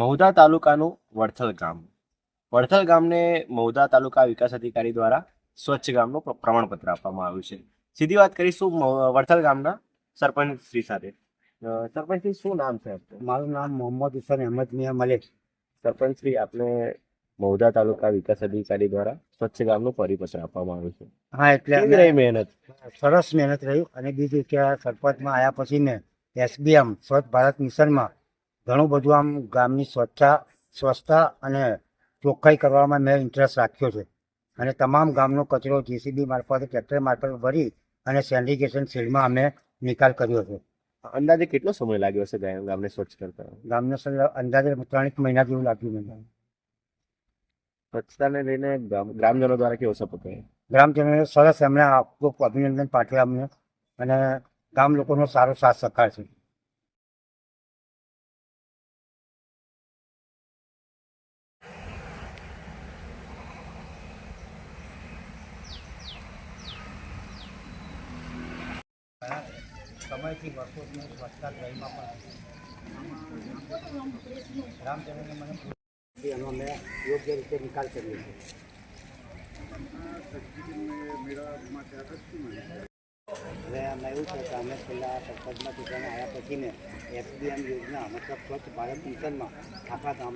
મહુધા તાલુકાનું વડથલ ગામ. વડથલ ગામને મહુધા તાલુકા વિકાસ અધિકારી દ્વારા સ્વચ્છ ગામનું પ્રમાણપત્ર આપવામાં આવ્યું છે. સીધી વાત કરીશું વડથલ ગામના સરપંચ શ્રી સાથે. સરપંચ શ્રી શું નામ છે મારું નામ મોહમ્મદ હુસેન અહેમદ મિયા મલિક. સરપંચ શ્રી આપને મહુધા તાલુકા વિકાસ અધિકારી દ્વારા સ્વચ્છ ગામનું પરિપત્ર આપવામાં આવ્યું છે. હા એટલે મહેનત? સરસ મહેનત રહ્યું. અને બીજું કે સરપંચમાં આવ્યા પછી મેં એસબીએમ સ્વચ્છ ભારત મિશનમાં ઘણું બધું આમ ગામની સ્વચ્છતા સ્વચ્છતા અને ચોખ્ખાઈ કરવામાં મેં ઇન્ટરેસ્ટ રાખ્યો છે. અને તમામ ગામનો કચરો જેસીબી મારફતે ટ્રેક્ટર મારફતે ભરી અને સેન્ડિગેશન શેડમાં અમે નિકાલ કર્યો છે. અંદાજે કેટલો સમય લાગ્યો હશે ગામ- ગામને સ્વચ્છ કરતા? ગામને અંદાજે ત્રણ એક મહિના જેવું લાગ્યું મને. સ્વચ્છતાને લઈને ગ્રામજનો દ્વારા કેવો સપોર્ટ રહ્યો ગ્રામજનોએ સરસ એમણે ખૂબ અભિનંદન પાઠવ્યા અમને. અને ગામ લોકોનો સારો સાથ સહકાર છે. સમયથી વર્ષોથી વરસાદ રહીમાં પણ રામચંદ્રને મને એનો અમે યોગ્ય રીતે નિકાલ કરીએ છીએ હવે અમે એવું છે કે અમે છેલ્લા સરપંચમાં ચૂંટણી આવ્યા પછીને એસડીએમ યોજના, મતલબ સ્વચ્છ ભારત મિશનમાં, આખા ગામ